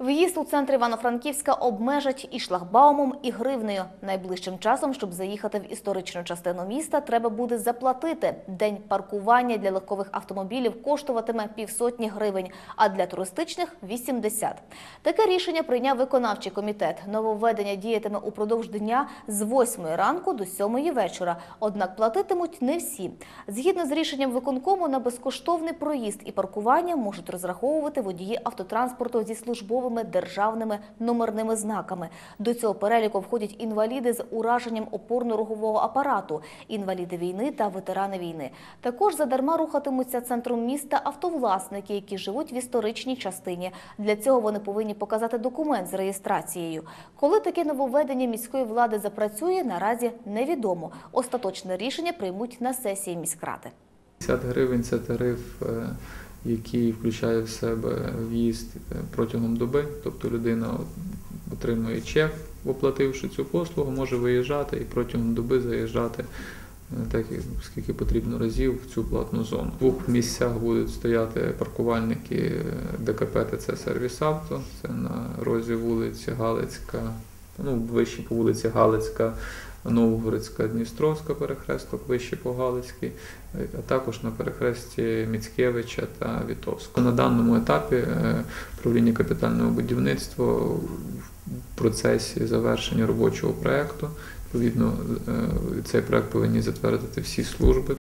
В'їзд у центр Івано-Франківська обмежать і шлагбаумом, і гривнею. Найближчим часом, щоб заїхати в історичну частину міста, треба буде заплатити. День паркування для легкових автомобілів коштуватиме півсотні гривень, а для туристичних – 80. Таке рішення прийняв виконавчий комітет. Нововведення діятиме упродовж дня з 8 ранку до 7 вечора. Однак платитимуть не всі. Згідно з рішенням виконкому, на безкоштовний проїзд і паркування можуть розраховувати водії автотранспорту зі службовими державними номерними знаками. До цього переліку входять інваліди з ураженням опорно-рогового апарату, інваліди війни та ветерани війни. Також задарма рухатимуться центром міста автовласники, які живуть в історичній частині. Для цього вони повинні показати документ з реєстрацією. Коли таке нововведення міської влади запрацює, наразі невідомо. Остаточне рішення приймуть на сесії міськради. 50 гривень це тариф, е, який включає в себе в'їзд е, протягом доби. Тобто людина отримує чек, оплативши цю послугу, може виїжджати і протягом доби заїжджати е, так, скільки потрібно разів в цю платну зону. В двох місцях будуть стояти паркувальники е, ДКП ТЦ Сервіс Авто. Це на розі вулиці Галицька, ну, вище по вулиці Галицька, Новгородська, Дністровська перехресток, вище Погалицький, е, а також на перехресті Міцкевича та Вітовського. На даному етапі правління управління капітального будівництва в процесі завершення робочого проєкту. Відповідно, е, цей проект повинні затвердити всі служби.